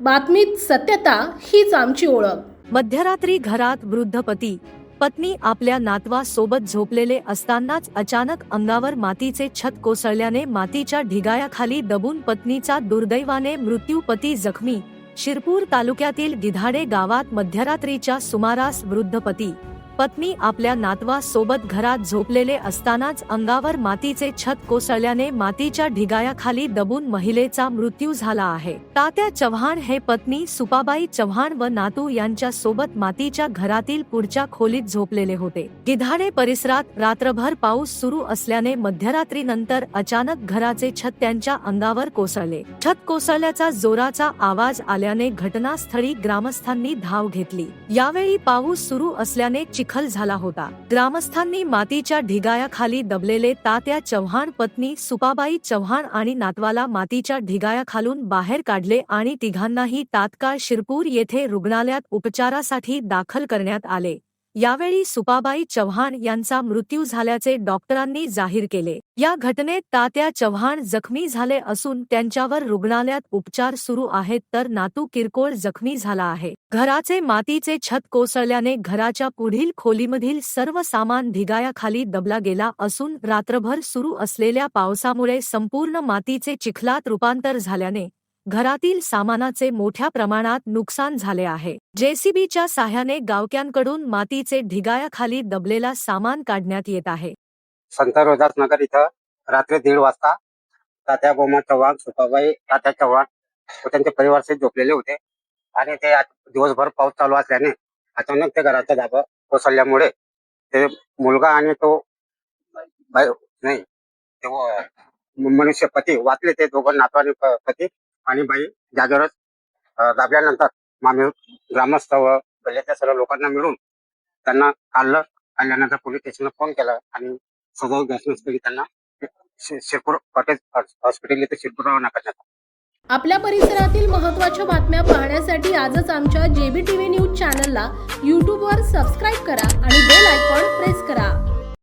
बातमीत सत्यता हीच आमची ओळख. मध्यरात्री घरात वृद्ध पती. पत्नी आपल्या नातवा सोबत झोपलेले असतानाच अचानक अंगावर मातीचे छत कोसळल्याने मातीच्या ढिगायाखाली दबून पत्नीचा दुर्दैवाने मृत्यू पती जखमी. शिरपूर तालुक्यातील गिधाडे गावात मध्यरात्रीच्या सुमारास वृद्ध पती. पत्नी आपल्या नातवा सोबत घरात झोपलेले असतानाच अंगावर मातीचे छत कोसळल्याने मातीच्या ढिगायाखाली दबून महिलेचा मृत्यू झाला आहे. तात्या चव्हाण हे पत्नी सुपाबाई चव्हाण व नातू यांच्या सोबत मातीच्या घरातील पुढच्या खोलीत झोपलेले होते. गिधाडे परिसरात रात्रभर पाऊस सुरू असल्याने मध्यरात्री नंतर अचानक घराचे छत त्यांच्या अंगावर कोसळले. छत कोसळल्याचा जोराचा आवाज आल्याने घटनास्थळी ग्रामस्थांनी धाव घेतली. यावेळी पाऊस सुरू असल्याने दाखल झाला होता. ग्रामस्थांनी मातीच्या ढिगायाखाली दबलेले तात्या चव्हाण पत्नी सुपाबाई चव्हाण आणि नातवाला मातीच्या ढिगायाखालून बाहेर काढले आणि तिघांनाही तात्काळ शिरपूर येथे रुग्णालयात उपचारासाठी दाखल करण्यात आले. यावेळी सुपाबाई चव्हाण यांचा मृत्यू झाल्याचे डॉक्टरांनी जाहीर केले. या घटनेत तात्या चव्हाण जखमी झाले असून त्यांच्यावर रुग्णालयात उपचार सुरू आहेत तर नातू किरकोळ जखमी झाला आहे. घराचे मातीचे छत कोसळल्याने घराच्या पुढील खोलीमधील सर्व सामान धिगायाखाली दबला गेला असून रात्रभर सुरू असलेल्या पावसामुळे संपूर्ण मातीचे चिखलात रूपांतर झाल्याने घरातील सामानाचे मोठ्या प्रमाणात नुकसान झाले आहे. जेसीबीच्या साह्याने गावक्यांकडून मातीचे ढिगायाखाली दबलेला सामान काढण्यात येत आहे. संत रोदास नगर इथं रात्री दीड वाजता तात्या बोमा चव्हाण सुपाबाई तात्या चव्हाण व त्यांचे परिवार झोपलेले होते. आणि ते आज दिवसभर पाऊस चालू असल्याने अचानक ते घराचा धाबा कोसळल्यामुळे ते मुलगा आणि तो नाही मनुष्य पती वाचले ते दोघं नातवाने पती आणि बाई जागेवरच दाबल्यानंतर आम्ही ग्रामस्थ व गल्ल्यातल्या सर्व लोकांना मिळून त्यांना काढलं काढल्यानंतर पोलीस स्टेशनला फोन केला आणि सदर घटनास्थळी त्यांना शिरपूर कॉटेज हॉस्पिटल इथे शिरपूर रवाना करण्यात आपल्या परिसरातील महत्त्वाच्या बातम्या पाहण्यासाठी आजच आमच्या जेबी टीव्ही न्यूज चॅनलला यूट्यूबवर सबस्क्राईब करा आणि बेल आयकॉन प्रेस करा.